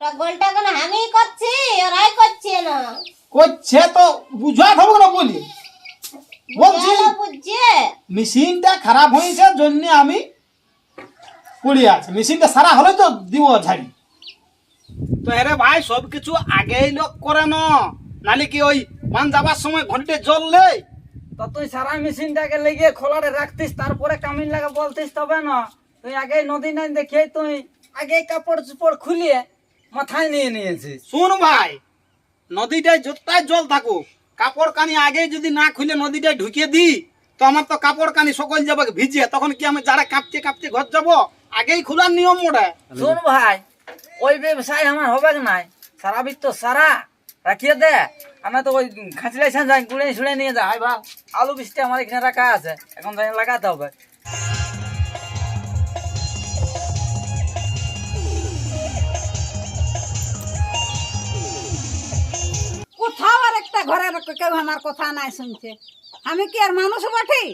তা গোলটা কেন আমি করছি ওরাই করছে না। করছে তো বুঝা হবে না বলি। বলছি বুঝছে। মেশিনটা খারাপ হয়েছে জন্য আমি পড়ে আছে। মেশিনটা সারা হলে তো দিব ঝাড়ি। তো আরে ভাই সব কিছু আগেই লোক করে না। নালে কি ওই মান যাবার সময় ঘন্টে জল নেই? তো তুই সারা মেশিনটাকে লেগে খোলারে রাখতিস তারপরে কামিন লাগা বলতিস তবে না। তুই আগে নদী নাই দেখে তুই আগে কাপড় চোপড় খুলিয়ে মাথায় নিয়ে নিয়েছিস শুন ভাই নদীটায় যতটাই জল থাকুক কাপড় কানি আগে যদি না খুলে নদীটায় ঢুকিয়ে দিই তো আমার তো কাপড় কানি সকল যাবে ভিজে তখন কি আমি যারা কাঁপতে কাঁপতে ঘর যাব? আগেই খোলার নিয়ম মোটা। শুন ভাই ওই ব্যবসায় আমার হবে নাই। সারা বিত তো সারা রাখিয়ে দে। আমি তো ওই খাঁচলাই সাঁচাই গুড়ে ছুড়ে নিয়ে যাই ভাই। আলু বৃষ্টি আমার এখানে রাখা আছে এখন তাই লাগাতে হবে। আর একটা ঘরের কেউ আমার কথা নাই শুনছে। আমি কি আর মানুষ বটি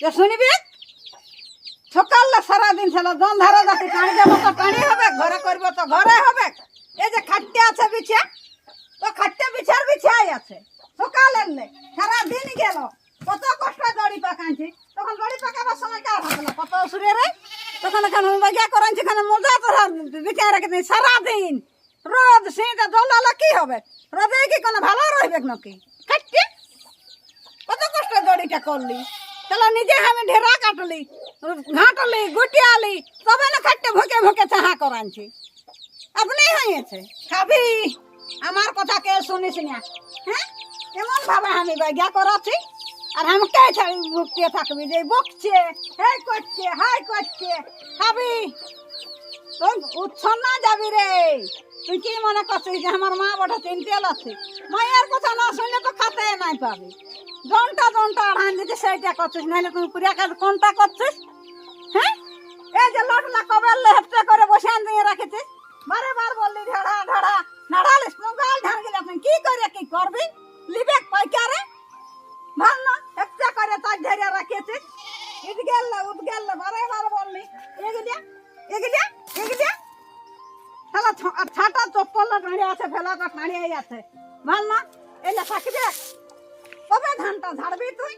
যে শুনিবি? সকালে সারাদিন ছিল জন ধারে যাতে পানি যাব তো পানি হবে, ঘরে করব তো ঘরে হবে। এই যে খাটতে আছে বিছা তো খাটতে বিছার বিছাই আছে। সকাল এলে সারাদিন গেল। কত কষ্ট দড়ি পাকাইছি। তখন দড়ি পাকাবার সময় কার হাতলো কত সুরে রে? তখন এখানে বাগিয়া করাইছি, এখানে মজা তোরা বিছাই সারাদিন। রোদ শীত জলালে কি হবে? রোদে কি কোনো ভালো রইবে নাকি? খাটতে? কত কষ্ট দড়িটা করলি। তাহলে নিজে আমি ঢেরা কাটলি, ঘাটলি, গুটিয়ালি, তবে না খাটতে ভুকে ভুকে চাহা করানছি আপনি হয়েছে খাবি আমার কথা কে শুনিস না? হ্যাঁ? কেমন ভাবে আমি বাগিয়া করাচ্ছি, আর আমি কে ছাড়ি বুকতে থাকবি? যে বকছে, হেই করছে, হাই করছে। খাবি উৎসন্ন যাবি রে। তুই কি মনে করছিস যে আমার মা বটা? চিনতে আছে। মায়ের কথা না শুনলে তো খাতে নাই পাবি। জনটা জনটা আড়ান দিতে সেইটা করছিস, নাহলে তুমি পুরিয়া কাজ কোনটা করছিস? হ্যাঁ? এই যে লটলা কবে হেফতে করে বসে আন দিয়ে রাখেছিস? বারে বার বললি, ঢাড়া ঢাড়া, নাড়ালিস মুগাল ঢান গেলে কি করে কি করবি? লিবে পাইকারে ভালো না, হেফতে করে তাই ধরে রাখেছিস ইট গেল উঠ গেল বারে বার বললি। এগুলিয়া এগুলিয়া এগুলিয়া শালা ছাটা চপ্পল টাঁড়িয়ে আছে, ফেলাটা টাঁড়িয়ে আছে। ভালো না এলে থাকবে কবে ধানটা ঝাড়বি তুই?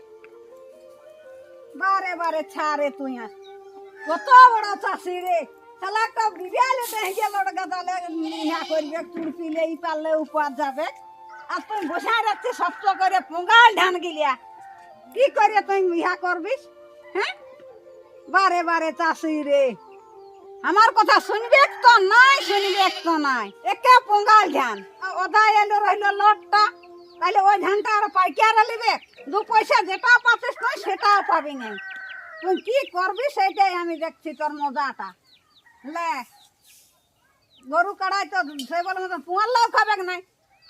বারে বারে ছাড়ে তুই আর। কত বড় চাষি রে। শালা একটা বিবিয়ালে দেখে গেল গাদালে ইহা করবে চুড়পিলে ই পারলে উপর যাবে। আর তুই বসায় রাখছিস শক্ত করে, পোঙ্গাল ধান গিলিয়া। কি করে তুই ইহা করবিস হ্যাঁ? বারে বারে চাষি রে। আমার কথা শুনবে তো নাই, শুনবে তো নাই। একে পোঙ্গাল ধান ওদা এলো রইল লটটা। তাহলে ওই ধানটা আর পাইকার লিবে? দু পয়সা যেটা পাচ্ছিস তুই সেটাও পাবি না। তুই কি করবি সেটাই আমি দেখছি তোর মজাটা। লে, গরু কাড়াই তো সে বলে মতো পুয়াল্লাও খাবে নাই।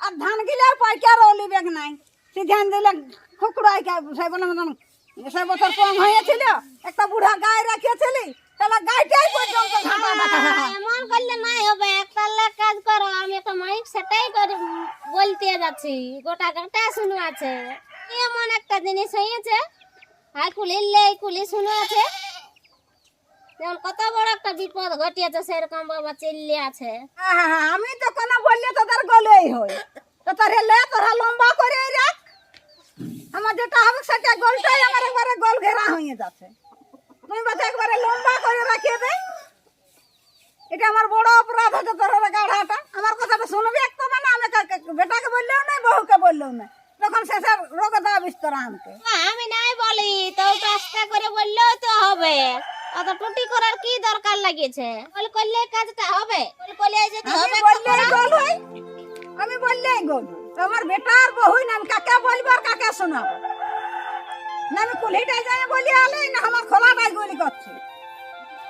আর ধান গিলেও পাইকারও লিবে নাই। সে ধান দিলে খুকড়াই সে বলে মতন সে বছর কম হয়েছিল, একটা বুড়া গায়ে রাখিয়েছিলি তাহলে গাইটাই পর্যন্ত এমন করলে নাই হবে। একটা লোক কাজ করো আমি একটা মাইক সেটাই করে বলতে যাচ্ছি। গোটা গোটা শুনু আছে। এমন একটা জিনিস হয়েছে। হাই কুলিলে কুলি শুনু আছে। যেমন কত বড় একটা বিপদ ঘটিয়েছে সেরকম বাবা চিল্লি আছে। আমি তো কোনো বললে তো তার গলেই হয়। তো তার হেলে তোরা লম্বা করে রাখ। আমার যেটা হবে সেটা গোলটাই আমার একবারে গোল ঘেরা হয়ে যাচ্ছে। তুমি বাচ্চা একবারে লম্বা করে রাখিয়ে দে। এটা আমার বড় অপরাধ হচ্ছে তোর গাঢ়াটা আমার কথাটা শুনবি একদম না আমি বেটাকে বললেও না বহুকে বললেও না তখন শেষের রোগ দেওয়া বিস্তর আমাকে আমি নাই বলি তো আস্তে করে বললেও তো হবে। অত টুটি করার কি দরকার লাগিয়েছে? বল করলে কাজটা হবে। বল করলে আমি হবে বললেই গোল হই আমি বললেই গোল। আমার বেটার বহুই না আমি কাকে বলব আর কাকে শোনাবো? না আমি কুলিটাই যাই বলি আলে না আমার খোলাটাই গুলি করছি।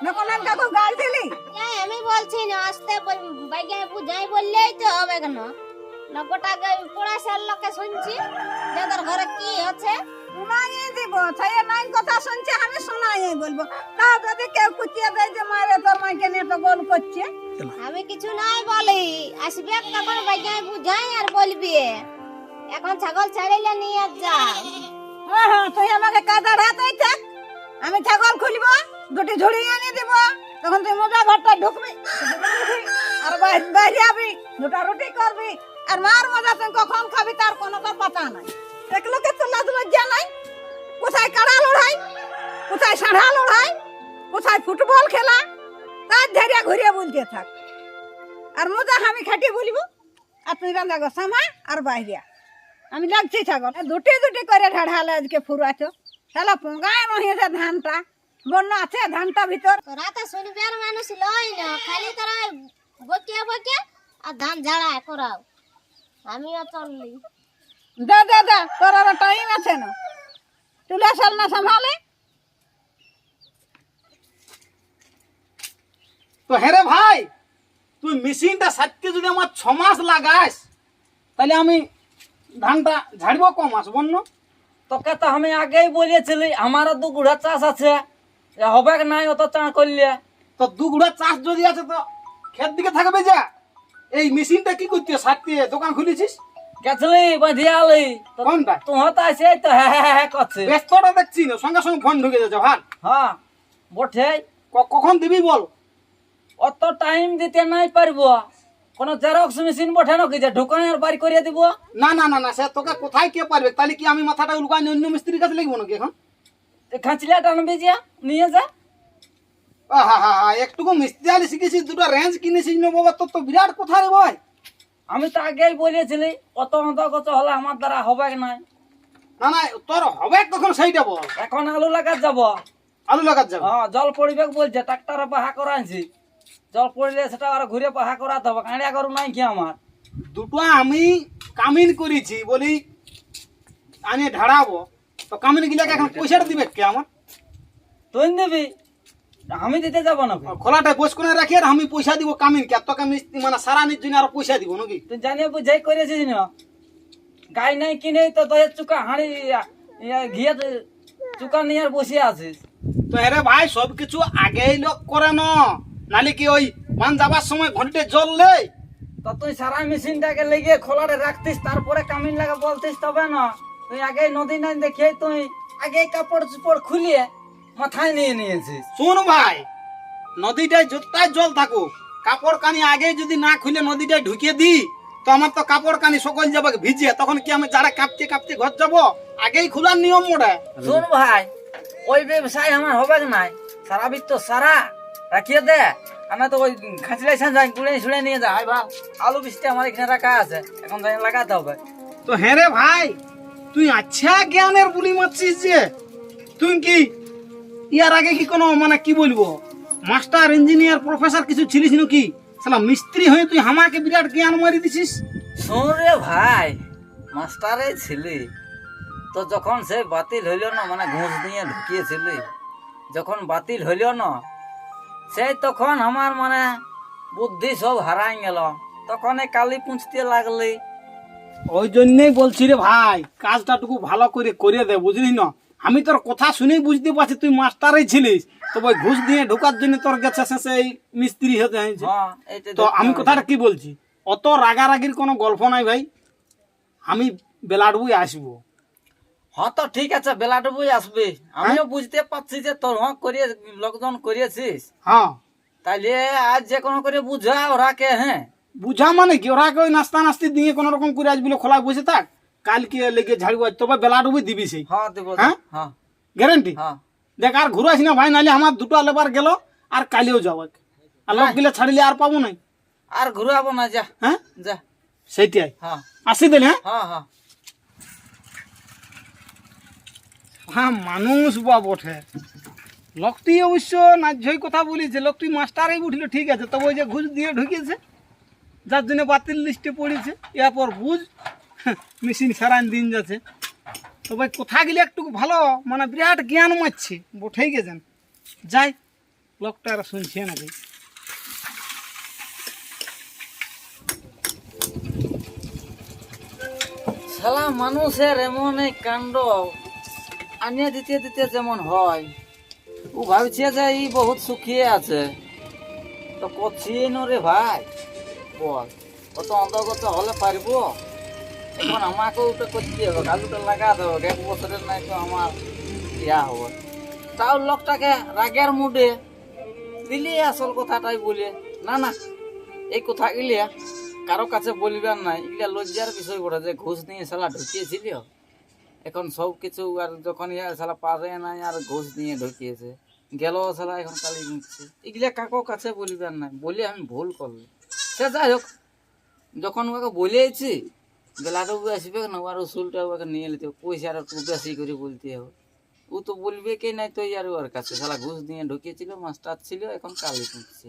না কোনো আমি কাকু গাল দিলি? এই, আমি বলছি না আস্তে বাইকে বুঝাই বললেই তো হবে কেন? না গোটা গে- পড়াশার লোকে শুনছি যে তোর ঘরে কি হচ্ছে শোনাই দিব ছাই নাই কথা শুনছে আমি শোনাই বলব। তা যদি কেউ কুচিয়ে দেয় যে মারে তোর মাইকে নিয়ে তো গোল করছে। আমি কিছু নাই বলি আসবে তখন বাইকে বুঝাই আর বলবি। এখন ছাগল ছাড়িলে নিয়ে যা। তুই আমাকে কাদার হাতেই থাক। আমি ছাগল খুলবো, দুটি ঝুড়ি এনে দিব। তখন তুই মজা ঘরটা ঢুকবি, আর বাইরে যাবি দুটা রুটি করবি, আর মার মজা তুই কখন খাবি তার কোনো তো পাতা নাই। এক লোকের তো লাজ লজ্জা নাই। কোথায় কাড়া লড়াই? কোথায় সাঁড়া লড়াই? কোথায় ফুটবল খেলা? তার ধৈর্য ঘুরিয়ে বলতে থাক। আর মজা আমি খাটিয়ে বলব। আর তুই রান্না গো সামা আর বাইরে আমি লাগছি ছাগল। দুটি দুটি করে ঢাড়ালে আজকে ফুরাছো তাহলে পঙ্গায় মহিয়েছে ধানটা। বন্যা আছে ধানটা ভিতর। তোরা তো শুনবার মানুষ লই না খালি তোরা বকিয়া বকিয়া আর ধান ঝাড়া করাও আমিও চললি। দে দে দে তোর আর টাইম আছে না। তুলে সাল না সামলে তো হ্যাঁ রে ভাই তুই মেশিনটা সাতকে যদি আমার ছ মাস লাগাস তাহলে আমি ধানটা ঝাড়বো কম মাস বন্য তোকে তো আমি আগেই বলেছিলি আমার দু গুড়া চাষ আছে। হবে নাই অত চাষ করলে। তো দু গুড়া চাষ যদি আছে তো ক্ষেত দিকে থাকবে যা। এই মেশিনটা কি করতে সাতকে দোকান খুলেছিস? গেছলি বাঁধিয়ে আলি কোনটা? তোমার তো আছে তো হ্যাঁ হ্যাঁ হ্যাঁ করছে। ব্যস্তটা দেখছি না সঙ্গে সঙ্গে ফোন ঢুকে যাচ্ছে ভাই হ্যাঁ বটে। কখন দিবি বল? অত টাইম দিতে নাই পারব। কোন জেরক্স মেশিন বটে নাকি যে ঢুকানের বাড়ি করিয়ে দিব? না না না না সে তোকে কোথায় কে পারবে? তাহলে কি আমি মাথাটা লুকাই অন্য মিস্ত্রির কাছে লিখব নাকি এখন? খাঁচলা টানবি যা নিয়ে যা। আহা হা হা একটুকু মিস্ত্রি আলি শিখেছিস দুটো রেঞ্জ কিনেছিস না বাবা তোর তো বিরাট কথা রে ভাই। আমি তো আগেই বলেছিলি অত অন্তর্গত হলে আমার দ্বারা হবে কি নাই না না তোর হবে তখন সেইটা বল। এখন আলু লাগাত যাব। আলু লাগাত যাবে? হ্যাঁ জল পড়িবে বলছে ট্রাক্টরে বাহা করা আনছি জল পড়লে সেটা আর ঘুরে বাহা করাতে হবে কাঁড়িয়া গরু নাই কি আমার? দুটো আমি কামিন করেছি বলি আনি ঢাড়াবো। তো কামিন গিলাকে এখন পয়সাটা দিবে কে আমার? তুই দিবি? আমি দিতে যাব না খোলাটা বস করে রাখি আর আমি পয়সা দিব কামিন কে তোকে মিস্ত্রি মানে সারা নির জন্য আর পয়সা দিব নাকি? তুই জানিয়ে বুঝাই করেছিস না? গাই নাই কিনে তো দহের চুকা হাঁড়ি ঘিয়ে চুকা নিয়ে আর বসে আছিস। তো আরে ভাই সব কিছু আগেই লোক করে ন নালে কি ওই মান যাবার সময় ঘন্টে জল নেই? তো তুই সারা মেশিনটাকে লেগে খোলারে রাখতিস তারপরে কামিন লাগা বলতিস তবে না। তুই আগে নদী নাই দেখে তুই আগে কাপড় চুপড় খুলিয়ে মাথায় নিয়ে নিয়েছিস। শুন ভাই নদীটায় যতটাই জল থাকুক কাপড় কানি আগে যদি না খুলে নদীটায় ঢুকিয়ে দিই তো আমার তো কাপড় কানি সকল যাবে ভিজে তখন কি আমি যারা কাঁপতে কাঁপতে ঘর যাব? আগেই খোলার নিয়ম মোটা শুন ভাই ওই ব্যবসায় আমার হবে নাই সারা বিত্ত সারা। রাখিয়ে দে। আমরা তো ওই খাঁচলাই যাই গুড়ে ছুড়ে নিয়ে যা ভাই ভাই আলু বৃষ্টি আমার এখানে রাখা আছে। এখন যাই লাগাতে হবে। তো হ্যাঁ রে ভাই তুই আচ্ছা জ্ঞানের বুলি মারছিস যে। তুই কি ইয়ার আগে কি কোনো মানে কি বলব মাস্টার ইঞ্জিনিয়ার প্রফেসর কিছু ছিলিস নাকি? সালা মিস্ত্রি হয়ে তুই আমাকে বিরাট জ্ঞান মারি দিছিস। শুন রে ভাই মাস্টারে ছিলি। তো যখন সে বাতিল হইল না মানে ঘুষ দিয়ে ঢুকিয়েছিলি যখন বাতিল হইল না সেই তখন আমার মানে বুদ্ধি সব হারাই গেল। তখন এই কালি পুঁছতে লাগলি। ওই জন্যই বলছি রে ভাই কাজটা টুকু ভালো করে করে দে বুঝলি না? আমি তোর কথা শুনেই বুঝতে পারছি তুই মাস্টারই ছিলিস। তো ওই ঘুষ দিয়ে ঢোকার জন্য তোর গেছে শেষে এই মিস্ত্রি হতে হয়েছে। হ্যাঁ তো আমি কথাটা কি বলছি? অত রাগারাগির কোনো গল্প নাই ভাই। আমি বেলাডবুই আসব। হ্যাঁ তো ঠিক আছে বেলাটুকুই আসবি। আমিও বুঝতে পারছি যে তোর হ্যাঁ করিয়ে লোকজন করিয়েছিস। হ্যাঁ। তাইলে আজ যে কোনো করে বুঝা ওরাকে হ্যাঁ? বুঝা মানে কি? ওরা ওই নাস্তা নাস্তি দিয়ে কোনো রকম করে আজ বলে খোলা বসে থাক। কালকে লেগে ঝাড়বো তবে বেলাডুবুই দিবি সেই হ্যাঁ দেবো হ্যাঁ? হ্যাঁ। গ্যারেন্টি? হ্যাঁ। দেখ আর ঘুরে আসি না ভাই নাহলে আমার দুটো লেবার গেল আর কালিও যাবে আর লোক গেলে ছাড়িলে আর পাবো নাই আর ঘুরাবো না যা। হ্যাঁ? যা। সেইটাই। হ্যাঁ। আসি দিলে হ্যাঁ হ্যাঁ। হ্যাঁ হ্যাঁ মানুষ বা বটে। লোকটি অবশ্য নাজ্যই কথা বলেছে, লোকটি মাস্টারই উঠল, ঠিক আছে, তবে ওই যে ঘুষ দিয়ে ঢুকেছে, যার জন্য বাতিল লিস্টে পড়েছে, এরপর বুঝ মেশিন সারান দিন যাচ্ছে। তবে কোথা গেলে একটু ভালো মানে বিরাট জ্ঞান মারছে বঠেই গেছেন যাই, লোকটা আর শুনছে নাকি শালা মানুষের এমন এই কাণ্ড। আনিয়ে দিতে দিতে যেমন হয়। ও ভাবছে যে ই বহুত সুখিয়ে আছে। তো করছি রে ভাই? বল, কত অন্তর্গত হলে পারব? এখন আমাকে ওটা করতে হবে কালুটা লাগাতে হবে, এক বছরের নাই তো আমার ইয়া হবে। তাও লোকটাকে রাগের মুডে দিলি আসল কথাটাই বলে। না না, এই কথা গিলিয়া কারও কাছে বলিবার নাই। এগুলা লজ্জার বিষয় বটে যে ঘুষ নিয়ে শালা ঢুকিয়েছিল। এখন সব কিছু আর যখন শালা পারে নাই আর ঘুষ নিয়ে ঢুকিয়েছে গেল শালা এখন কালি মুখছে। এগুলা কাকো কাছে বলিবার নাই বলে আমি ভুল করলি সে যাই হোক, যখন ওকে বলেছি বেলাটা আসবে না আর উসুলটা ওকে নিয়ে নিতে পয়সা আর একটু বেশি করে বলতে হবে। ও তো বলবে কি নাই, তো আর ওর কাছে। শালা ঘুষ নিয়ে ঢুকিয়েছিল, মাস্টার ছিল, এখন কালি মুখছে।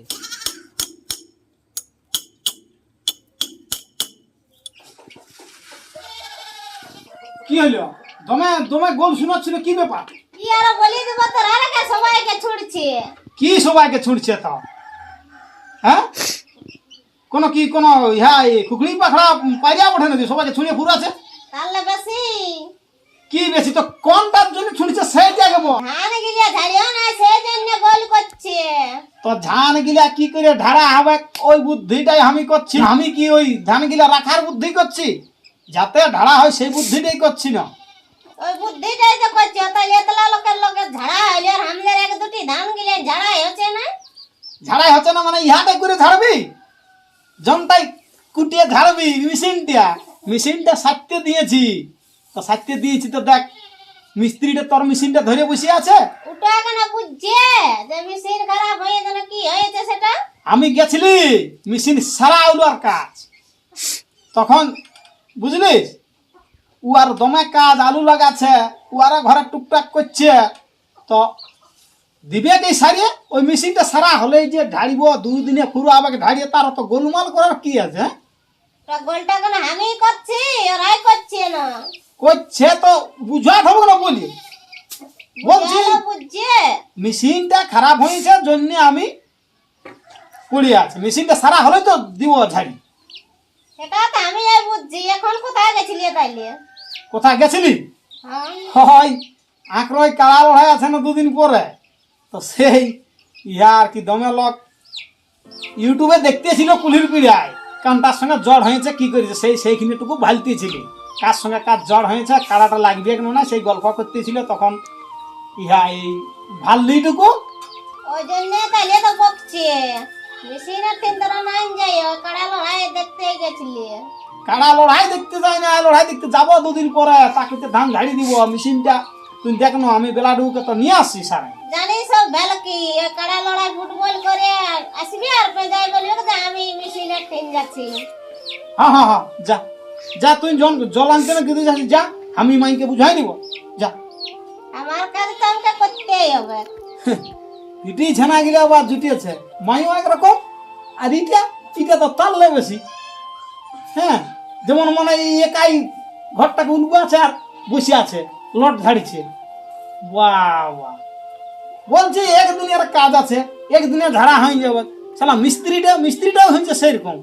কি হলো? দমে দমে গোল শোনাচ্ছিল কি ব্যাপার? কি আর বলি দেব তোর আর কে সবাইকে ছুটছে কি সবাইকে ছুটছে তো? হ্যাঁ? কোন কি কোন ইহা কুকড়ি পাখড়া পাইয়া ওঠে নাকি? সবাইকে ছুঁড়ে ফুরাছে তাহলে বেশি। কি বেশি? তো কোনটার জন্য ছুঁড়ছে সেই জায়গা বল। ধান গিলিয়া ঝাড়িও না সেই জন্য গোল করছে। তো ধান গিলা কি করে ঢাড়া হবে? ওই বুদ্ধিটাই আমি করছি। আমি কি ওই ধান গিলা রাখার বুদ্ধি করছি? যাতে ঢাড়া হয় সেই বুদ্ধিটাই করছি না। ওই বুদ্ধিটাই তো করছে তাহলে এতলা লোকের লোকের ঝাড়া হইলে আর আমাদের এক দুটি ধান গিলে ঝাড়াই হচ্ছে না? ঝাড়াই হচ্ছে না মানে ইহাটাই করে ঝাড়বি? জনটাই কুটিয়ে ঝাড়বি মেশিনটা মেশিনটা সারতে দিয়েছি। তো সারতে দিয়েছি তো দেখ মিস্ত্রিটা তোর মেশিনটা ধরে বসে আছে। ওটা এখন বুঝছে? যে মেশিন খারাপ হয়ে যেন কি হয়েছে সেটা? আমি গেছিলি মেশিন সারা উলোর কাজ। তখন বুঝলিস? ও আর দমে কাজ আলু লাগাচ্ছে ও আর ঘরে টুকটাক করছে। তো দিবে কি সারিয়ে? ওই মেশিনটা সারা হলেই যে ঢাড়িব দুই দিনে ফুরো আবার ঢাড়িয়ে তার তো গোলমাল করার কি আছে হ্যাঁ? গোলটা কেন আমি করছি ওরাই করছে না? করছে তো বুঝা থাকব না বলি। বলছি মেশিনটা খারাপ হয়েছে জন্য আমি পড়ে আছে। মেশিনটা সারা হলে তো দিব ঝাড়ি। সেটা তো আমি বুঝছি এখন কোথায় গেছিলি তাইলে? কোথায় গেছিলি? হ্যাঁ আঁকড়ই কাড়া লড়াই আছে না দুদিন পরে? তো সেই ইয়ার কি দমে লোক ইউটিউবে দেখতেছিল কুলির পিড়ায় কারণ তার সঙ্গে জ্বর হয়েছে কি করেছে? সেই সেইখানিটুকু ভালতেছিল। কার সঙ্গে কার জ্বর হয়েছে কাড়াটা লাগবে কেন না সেই গল্প করতেছিল। তখন ইহা এই ভাল্লিটুকু ওই জন্য তাইলে তো বকছে। মেশিনের তিন ধরা নাই যাই কাড়া লড়াই দেখতে গেছিলি। কাড়া লড়াই দেখতে যাই না লড়াই দেখতে যাব দুদিন পরে চাকরিতে ধান ঝাড়ি দিব মেশিনটা। তুই দেখ না আমি বেলাটুকুকে তো নিয়ে আসছি সারা। জানি সব ভালো কি কাড়া লড়াই ফুটবল করে আসবি আর পেঁজাই বলবে যে আমি মেশিনের টিম যাচ্ছি। হ্যাঁ হ্যাঁ হ্যাঁ যা। যা তুই জন জল আনতে না কিন্তু যাচ্ছিস যা। আমি মাইকে বুঝাই দিব যা। আমার কাজ তো আমাকে করতেই হবে। ইটি ছেনা গিলে আবার জুটিয়েছে। মাইও একরকম আর ইটা ইটা তো তার বেশি। হ্যাঁ। যেমন মানে একাই ঘরটাকে উলবো আছে আর বসে আছে, লট ঝাড়িছে। বাহ বলছি একদিনের কাজ আছে একদিনে ঝাড়া হয়ে যাবে। সালা মিস্ত্রিটা, মিস্ত্রিটাও হয়েছে সেরকম।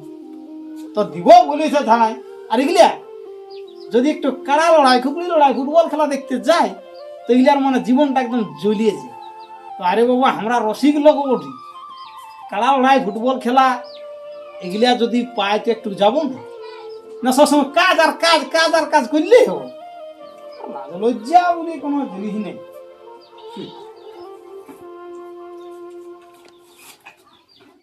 তো দিব বলেছে ঝাড়াই আর এগুলিয়া যদি একটু কাড়া লড়াই খুবলি লড়াই, ফুটবল খেলা দেখতে যায়, তো এগুলার মানে জীবনটা একদম জ্বলিয়ে যায়। তো আরে বাবা, আমরা রসিক লোক বটি। কাড়া লড়াই, ফুটবল খেলা, এগুলা যদি পায় তো একটু যাব না। না সবসময় কাজ আর কাজ কাজ আর কাজ করলেই হবে লাজ লজ্জা বলে কোনো জিনিস নেই।